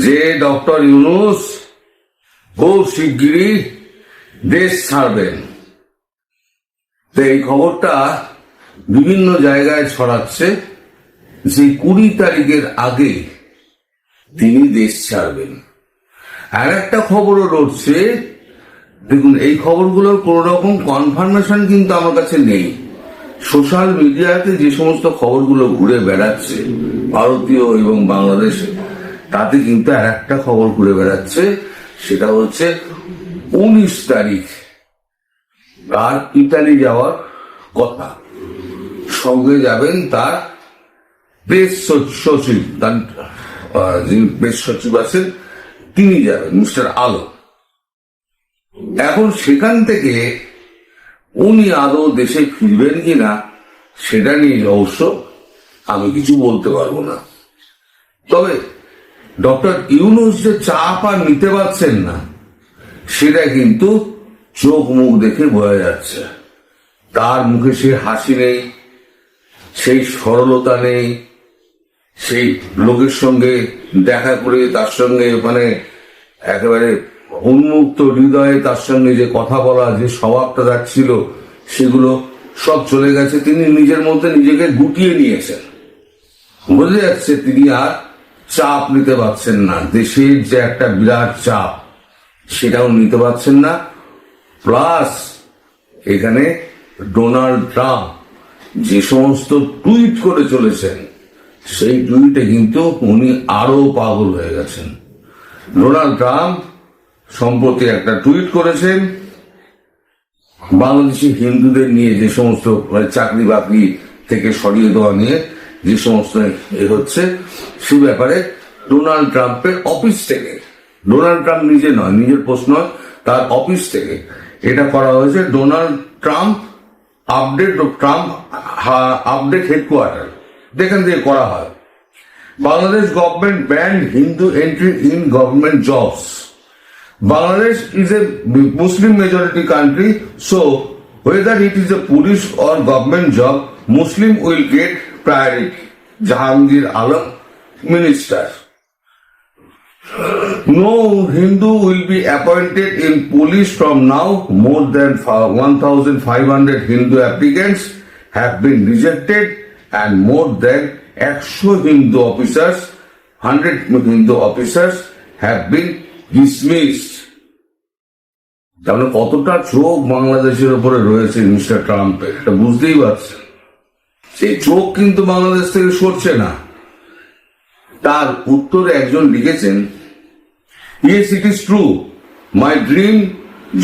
যে ডক্টর ইউনুস খুব শিগগিরই দেশ ছাড়বেন। তো এই খবরটা বিভিন্ন জায়গায় ছড়াচ্ছে যে কুড়ি তারিখের আগে তিনি দেশ ছাড়বেন। আর একটা খবরও রয়েছে, দেখুন, এই খবরগুলোর কোন রকম কনফার্মেশন কিন্তু আমার কাছে নেই। সোশ্যাল মিডিয়াতে যে সমস্ত খবরগুলো ঘুরে বেড়াচ্ছে, ভারতীয় এবং বাংলাদেশে তাতে কিন্তু আর একটা খবর ঘুরে বেড়াচ্ছে, সেটা হচ্ছে উনিশ তারিখ, তার ইতালি যাওয়ার কথা। সঙ্গে যাবেন তার প্রেস সচিব যিনি প্রেস সচিব আছেন, তিনি যাবেন, মিস্টার আলো। এখন সেখান থেকে উনি আদৌ দেশে ফিরবেন কিনা, সেটা নিয়ে অবশ্য আমি কিছু বলতে পারব না। তবে ডক্টর ইউনুস যে চাপ আর নিতে পারছেন না, সেটা কিন্তু চোখ মুখ দেখে বোঝা যাচ্ছে। তার মুখে সে হাসি নেই, সেই সরলতা নেই, সেই লোকের সঙ্গে দেখা করে তার সঙ্গে মানে একেবারে উন্মুক্ত হৃদয়ে তার সঙ্গে যে কথা বলা, যে স্বভাবটা যাচ্ছিল, সেগুলো সব চলে গেছে। তিনি নিজের মধ্যে নিজেকে গুটিয়ে নিয়েছেন। বোঝা যাচ্ছে তিনি আর চাপ নিতে পারছেন না। দেশের যে একটা বিরাট চাপ, সেটাও নিতে পারছেন না। প্লাস এখানে ডোনাল্ড ট্রাম্প যে সমস্ত টুইট করে চলেছেন, সেই টুইটে কিন্তু উনি আরও পাগল হয়ে গেছেন। ডোনাল্ড ট্রাম্প সম্প্রতি একটা টুইট করেছেন, বাংলাদেশি হিন্দুদের নিয়ে যে সমস্ত মানে চাকরি বাকরি থেকে সরিয়ে দেওয়া নিয়ে যে সমস্ত এ হচ্ছে সে ব্যাপারে ডোনাল্ড ট্রাম্পের অফিস থেকে ডোনাল্ড ট্রাম্প নিজে নয় নিজের প্রশ্ন তার অফিস থেকে এটা করা হয়েছে Donald Trump update Trump update headquarter. যেখান থেকে করা হয়। Bangladesh government banned Hindu entry in government jobs. Bangladesh is a Muslim majority country so whether it is a police or government job, Muslim will get প্রায় Jahangir Alam minister no Hindu will be appointed in police from now more than one thousand five hundred Hindu applicants have been rejected and more than একশো Hindu officers hundred Hindu officers have been dismiss কতটা চোখ বাংলাদেশের উপরে রয়েছে mister ট্রাম্পের এটা বুঝতেই পারছেন। সেই চোখ কিন্তু বাংলাদেশ থেকে সরছে না। তার উত্তরে একজন লিখেছেন yes it is true my dream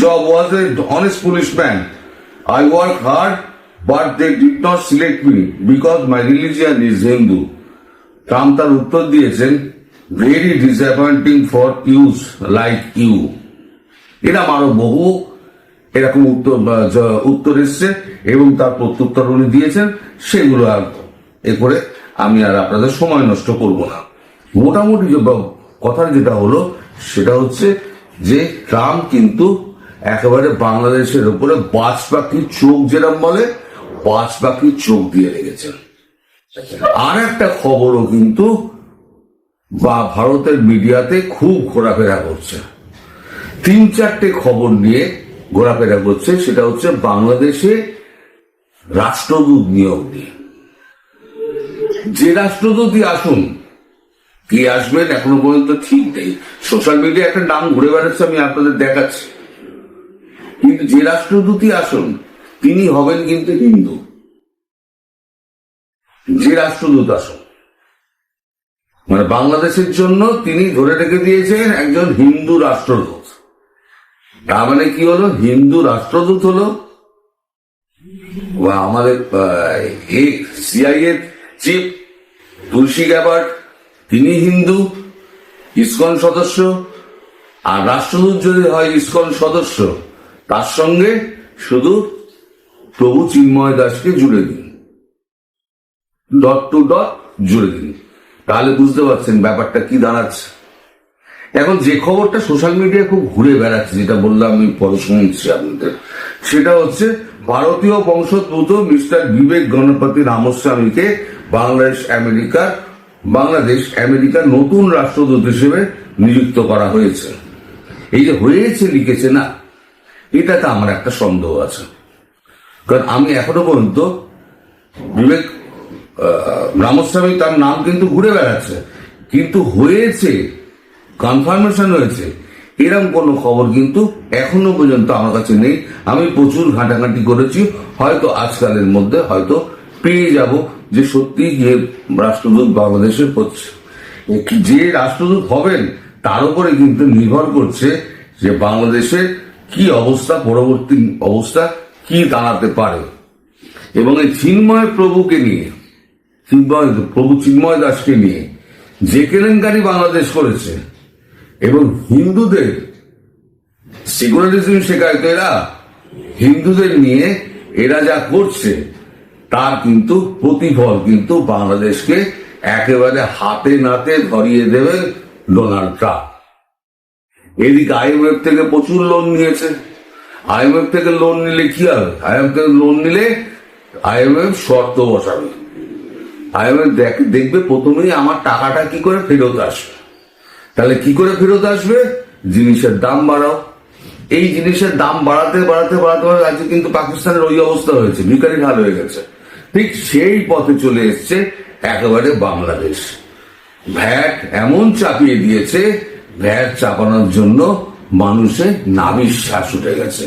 job was a honest policeman I work hard but they did not select me because my religion is Hindu Trump তার উত্তর দিয়েছেন very disappointing for use like you এরকম আরও বহু এরকম উত্তর উত্তর এসছে। এবং তার প্রত্যুত্তর উনি দিয়েছেন, সেগুলো আর এ করে আমি আর আপনাদের সময় নষ্ট করব না। মোটামুটি যে কথার যেটা হলো, সেটা হচ্ছে যে ট্রাম্প কিন্তু একেবারে বাংলাদেশের উপরে বাজ পাখির চোখ যেরকম বলে, বাজ পাখির চোখ দিয়ে রেখেছেন আর একটা খবরও কিন্তু বা ভারতের মিডিয়াতে খুব ঘোরাফেরা করছে। তিন চারটে খবর নিয়ে ঘোরাফেরা করছে, সেটা হচ্ছে বাংলাদেশে রাষ্ট্রদূত নিয়োগ নিয়ে। যে রাষ্ট্রদূতই আসুন, কি আসবেন এখনও পর্যন্ত ঠিক নেই। সোশ্যাল মিডিয়া একটা নাম ঘুরে বেড়াচ্ছে, আমি আপনাদের দেখাচ্ছি। কিন্তু যে রাষ্ট্রদূতই আসুন, তিনি হবেন কিন্তু হিন্দু। যে রাষ্ট্রদূত আসুন মানে বাংলাদেশের জন্য তিনি ধরে রেখে দিয়েছেন একজন হিন্দু রাষ্ট্রদূত। তার মানে কি হলো? হিন্দু রাষ্ট্রদূত হলো আমাদের সিআই এর চিফ তুলসী গ্যাবার্ট তিনি হিন্দু, ইসকন সদস্য, আর রাষ্ট্রদূত যদি হয় ইসকন সদস্য, তার সঙ্গে শুধু প্রভু চিন্ময় দাসকে জুড়ে দিন। ডট টু ডট জুড়ে দিন। তাহলে বুঝতে পারছেন ব্যাপারটা কি দাঁড়াচ্ছে। এখন যে খবরটা সোশ্যাল মিডিয়ায় খুব ঘুরে বেড়াচ্ছে, যেটা বললাম আমি পরে শুনছি আপনাদের, সেটা হচ্ছে ভারতীয় বংশোদ্ভূত মিস্টার বিবেক গণপতি রামস্বামীকে বাংলাদেশ আমেরিকার বাংলাদেশ আমেরিকার নতুন রাষ্ট্রদূত হিসেবে নিযুক্ত করা হয়েছে। এই যে হয়েছে লিখেছে না, এটাতে আমার একটা সন্দেহ আছে। কারণ আমি এখনও পর্যন্ত বিবেক রামস্বামী তার নাম কিন্তু ঘুরে বেড়াচ্ছে, কিন্তু হয়েছে কনফার্মেশন হয়েছে এরকম কোনো খবর কিন্তু এখনও পর্যন্ত আমার কাছে নেই। আমি প্রচুর ঘাঁটাঘাঁটি করেছি। হয়তো আজকালের মধ্যে হয়তো পেয়ে যাব যে সত্যি যে রাষ্ট্রদূত বাংলাদেশে হচ্ছে। যে রাষ্ট্রদূত হবেন, তার উপরে কিন্তু নির্ভর করছে যে বাংলাদেশের কি অবস্থা, পরবর্তী অবস্থা, কি দাঁড়াতে পারে। এবং এই চিন্ময় প্রভুকে নিয়ে, চিন্ময় প্রভু চিন্ময় দাসকে নিয়ে যে কেলেঙ্কারি বাংলাদেশ করেছে এবং হিন্দুদের সেকুলারিজম শেখায় তো এরা, হিন্দুদের নিয়ে এরা যা করছে, তার কিন্তু প্রতিফল কিন্তু বাংলাদেশকে একেবারে হাতে নাতে ধরিয়ে দেবে ডোনাল্ড ট্রাম্প। এদিকে আইএমএফ থেকে প্রচুর লোন নিয়েছে। আইএমএফ থেকে লোন নিলে কি হবে? আইএমএফ থেকে লোন নিলে আইএমএফ শর্ত বসাবে। আইএমএফ দেখবে প্রথমেই আমার টাকাটা কি করে ফেরত আসবে? তাহলে কি করে ফেরত আসবে? জিনিসের দাম বাড়াও। এই জিনিসের দাম বাড়াতে বাড়াতে বাড়াতে বাড়াতে আজকে কিন্তু পাকিস্তানের ওই অবস্থা হয়েছে ভিকারি ঢাল হয়ে গেছে। ঠিক সেই পথে চলে এসছে একেবারে বাংলাদেশ। ভ্যাট এমন চাপিয়ে দিয়েছে, ভ্যাট চাপানোর জন্য মানুষের নাবিশ্বাস উঠে গেছে।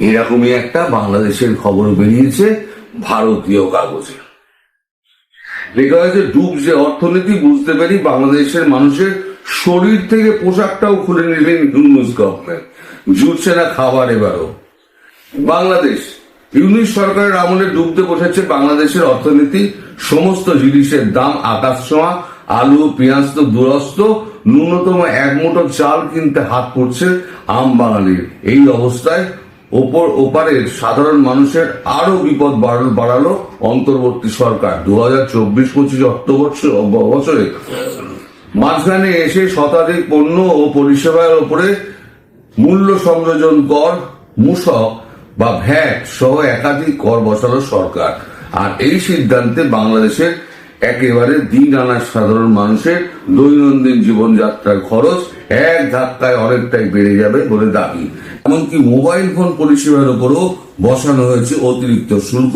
এরকমই একটা বাংলাদেশের খবর বেরিয়েছে ভারতীয় কাগজে। লেখা হয়েছে, ডুবছে অর্থনীতি, বুঝতে পারি বাংলাদেশের মানুষের শরীর থেকে পোশাকটাও খুলে নিলেন ইউনুস গভর্নমেন্ট। জুটছে না খাবার এবারও। বাংলাদেশ ইউনিশ সরকারের আমলে ডুবতে বসেছে বাংলাদেশের অর্থনীতি, সমস্ত জিনিসের দাম আকাশ ছোঁয়া, আলু, পেঁয়াজ তো দুরস্ত, ন্যূনতম এক মুঠো চাল কিনতে হাত পড়ছে আম বাঙালির। এই অবস্থায় ওপর ওপারের সাধারণ মানুষের আরও বিপদ বাড়ালো অন্তর্বর্তী সরকার। দু হাজার চব্বিশ পঁচিশ অর্থ বছর- বছরে মাঝখানে এসে শতাধিক পণ্য ও পরিষেবার ওপরে মূল্য সংযোজন কর মূসক বা ভ্যাট সহ একাধিক কর বসালো সরকার। আর এই সিদ্ধান্তে বাংলাদেশের একেবারে দিন আনা সাধারণ মানুষের দৈনন্দিন জীবনযাত্রার খরচ এক ধাক্কায় অনেকটাই বেড়ে যাবে বলে দাবি। এমনকি মোবাইল ফোন পরিষেবার উপরও বসানো হয়েছে অতিরিক্ত শুল্ক।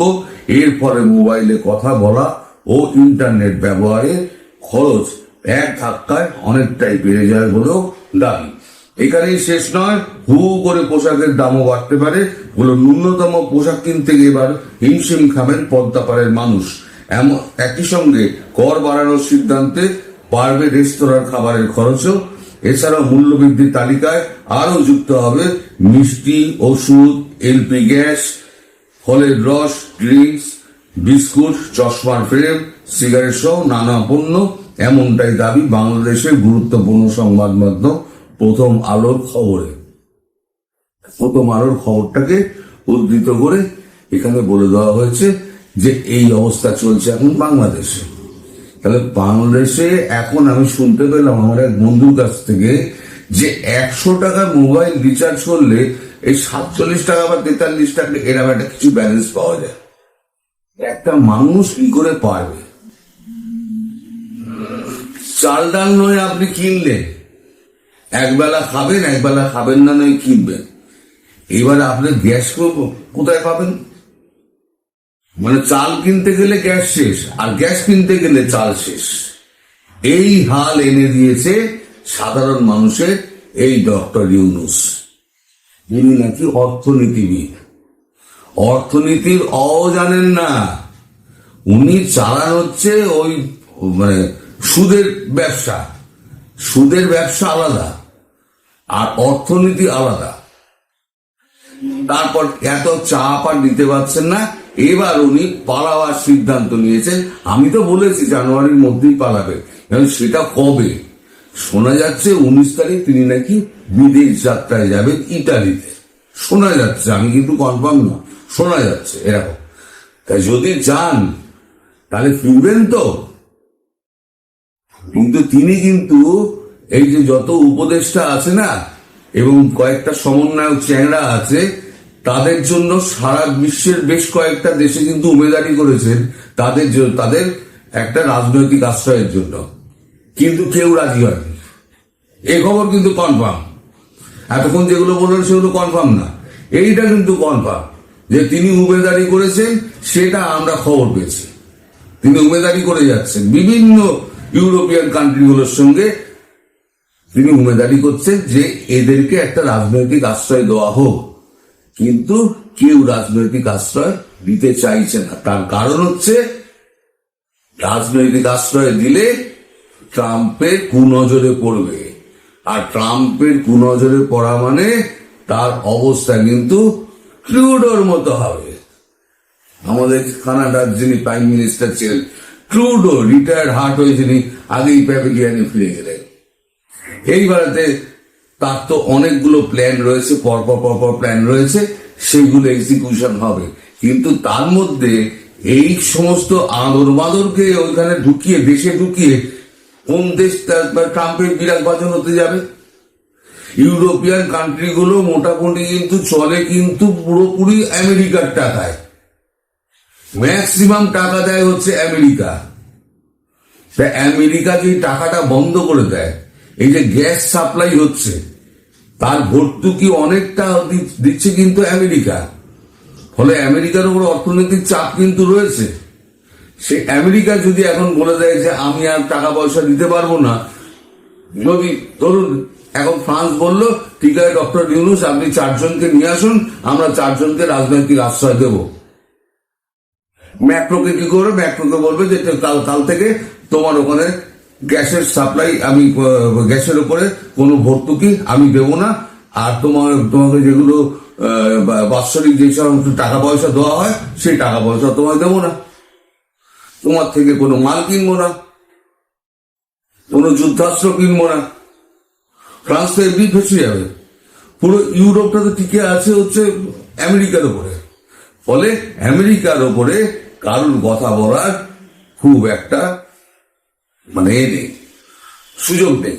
এর ফলে মোবাইলে কথা বলা ও ইন্টারনেট ব্যবহারে খরচ এক ধাক্কায় অনেকটাই বেড়ে যায় বলেও দাবি। এখানেই শেষ নয়, হু করে পোশাকের দামও বাড়তে পারে। বলে, ন্যূনতম পোশাক কিনতে গিয়ে এবার হিমশিম খাবেন পদ্মাপাড়ের মানুষ। এমন একই সঙ্গে কর বাড়ানোর সিদ্ধান্তে বাড়বে রেস্তোরাঁর খাবারের খরচও। এছাড়াও মূল্যবৃদ্ধির তালিকায় আরও যুক্ত হবে মিষ্টি, ওষুধ, এলপি গ্যাস, ফলের রস, ড্রিঙ্কস, বিস্কুট, চশমার ফ্রেম, সিগারেট সহ নানা পণ্য। এমনটাই দাবি বাংলাদেশের গুরুত্বপূর্ণ সংবাদ মাধ্যম প্রথম আলোর খবরে। প্রথম আলোর খবরটাকে উদ্ধৃত করে এখানে বলে দেওয়া হয়েছে যে এই অবস্থা চলছে এখন বাংলাদেশে। তাহলে বাংলাদেশে এখন আমি শুনতে পেলাম আমার এক বন্ধুর কাছ থেকে যে একশো টাকা মোবাইল রিচার্জ করলে এই সাতচল্লিশ টাকা বা তেতাল্লিশ টাকা এরকম একটা কিছু ব্যালেন্স পাওয়া যায়। একটা মানুষ কি করে পারবে? চাল ডাল নয়, আপনি কিনলেন। একবেলা খাবেন একবেলা খাবেন না, নয়, কিনবেন। এবার আপনি গ্যাস কো- কোথায় পাবেন? মানে চাল কিনতে গেলে গ্যাস শেষ, আর গ্যাস কিনতে গেলে চাল শেষ। এই হাল এনে দিয়েছে সাধারণ মানুষের এই ডক্টর ইউনুস। যিনি নাকি অর্থনীতিবিদ। অর্থনীতির অ জানেন না। উনি চালান হচ্ছে ওই মানে সুদের ব্যবসা। সুদের ব্যবসা আলাদা, আর অর্থনীতি আলাদা। তারপর এত চাপ আর নিতে পারছেন না, এবার উনি পালাবার সিদ্ধান্ত নিয়েছেন। আমি তো বলেছি জানুয়ারির মধ্যেই পালাবে। সেটা কবে? শোনা যাচ্ছে উনিশ তারিখ তিনি নাকি বিদেশ যাত্রায় যাবেন ইটালিতে। শোনা যাচ্ছে, আমি কিন্তু কনফার্ম না শোনা যাচ্ছে, এরকম। তাই যদি যান, তাহলে ফিরবেন তো? কিন্তু তিনি কিন্তু এই যে যত উপদেষ্টা আছে না, এবং কয়েকটা সমন্বয়ক চ্যাংড়া আছে, তাদের জন্য সারা বিশ্বের বেশ কয়েকটা দেশে কিন্তু উমেদারি করেছেন তাদের তাদের একটা রাজনৈতিক আশ্রয়ের জন্য। কিন্তু কেউ রাজি হয়নি। এ খবর কিন্তু কনফার্ম এতক্ষণ যেগুলো বললেন সেগুলো কনফার্ম না। এইটা কিন্তু কনফার্ম যে তিনি উমেদারি করেছেন, সেটা আমরা খবর পেয়েছি। তিনি উমেদারি করে যাচ্ছেন। বিভিন্ন ইউরোপিয়ান কান্ট্রিগুলোর সঙ্গে তিনি উমেদারি করছেন যে এদেরকে একটা রাজনৈতিক আশ্রয় দেওয়া হোক। কিন্তু কেউ রাজনৈতিক আশ্রয় দিতে চাইছে না। তার কারণ হচ্ছে, রাজনৈতিক আশ্রয় দিলে ট্রাম্পের কুনজরে পড়বে। আর ট্রাম্পের কুনজরে পড়া মানে তার অবস্থা কিন্তু ট্রুডোর মতো হবে। আমাদের কানাডার যিনি প্রাইম মিনিস্টার ছিলেন ট্রুডো রিটায়ার্ড হার্ট হয়ে যিনি আগেই প্যাভিলিয়ানে ফিরে গেলেন। এই এইবারেতে তার তো অনেকগুলো প্ল্যান রয়েছে, পরপর পরপর প্ল্যান রয়েছে, সেগুলো এক্সিকিউশন হবে। কিন্তু তার মধ্যে এই সমস্ত আদর বাদরকে ওইখানে ঢুকিয়ে, দেশে ঢুকিয়ে কোন দেশ ট্রাম্পের বিরাট বাজন হতে যাবে? ইউরোপিয়ান কান্ট্রিগুলো মোটামুটি কিন্তু চলে কিন্তু পুরোপুরি আমেরিকার টাকায়। ম্যাক্সিমাম টাকা দেয় হচ্ছে আমেরিকা। তা আমেরিকা যে টাকাটা বন্ধ করে দেয়, এই যে গ্যাস সাপ্লাই হচ্ছে, তার ভর্তুকি অনেকটা দিচ্ছে কিন্তু আমেরিকা। ফলে আমেরিকার উপর অর্থনৈতিক চাপ কিন্তু রয়েছে। সে আমেরিকা যদি এখন বলে দেয় যে, আমি আর টাকা পয়সা দিতে পারব না। যদি ধরুন এখন ফ্রান্স বলল, ঠিক আছে, ডক্টর ইউনুস, আপনি চারজনকে নিয়ে আসুন, আমরা চারজনকে রাজনৈতিক আশ্রয় দেবো। ম্যাক্রোকে কি করবে? ম্যাক্রোকে বলবে যে কাল কাল থেকে তোমার ওখানে গ্যাসের সাপ্লাই আমি গ্যাসের উপরে কোনো ভর্তুকি আমি দেবো না। আর তোমার, তোমাকে যেগুলো বাৎসরিক যে সমস্ত টাকা পয়সা দেওয়া হয়, সেই টাকা পয়সা তোমায় দেবো না। তোমার থেকে কোনো মাল কিনবো না। কোনো যুদ্ধাস্ত্র কিনবো না। ফ্রান্স তো এমনি ফেসে যাবে। পুরো ইউরোপটা তো টিকে আছে হচ্ছে আমেরিকার উপরে ফলে আমেরিকার উপরে কারোর কথা বলার খুব একটা মানে নেই, সুযোগ নেই।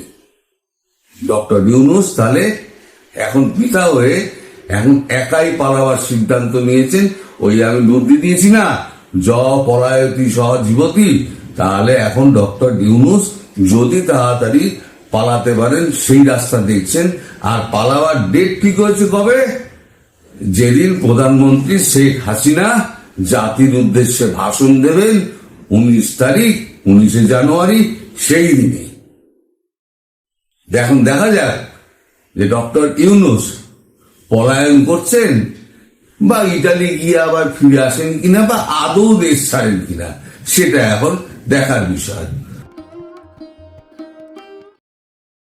ডক্টর ইউনুস তাহলে এখন পিতা হয়ে এখন একাই পালাবার সিদ্ধান্ত নিয়েছেন, ওই আমি বুদ্ধি দিয়েছি না, জ পলায়তি সহজীবতী তাহলে এখন ডক্টর ইউনুস যদি তাড়াতাড়ি পালাতে পারেন, সেই রাস্তা দেখছেন। আর পালাবার ডেট ঠিক হয়েছে কবে? যেদিন প্রধানমন্ত্রী শেখ হাসিনা জাতির উদ্দেশ্যে ভাষণ দেবেন উনিশ তারিখ, উনিশে জানুয়ারি, সেই দিনে। এখন দেখা যাক যে ডক্টর ইউনুস পলায়ন করছেন বা ইটালি গিয়ে আবার ফিরে আসেন কিনা বা আদৌ দেশ ছাড়েন কিনা, সেটা এখন দেখার বিষয়।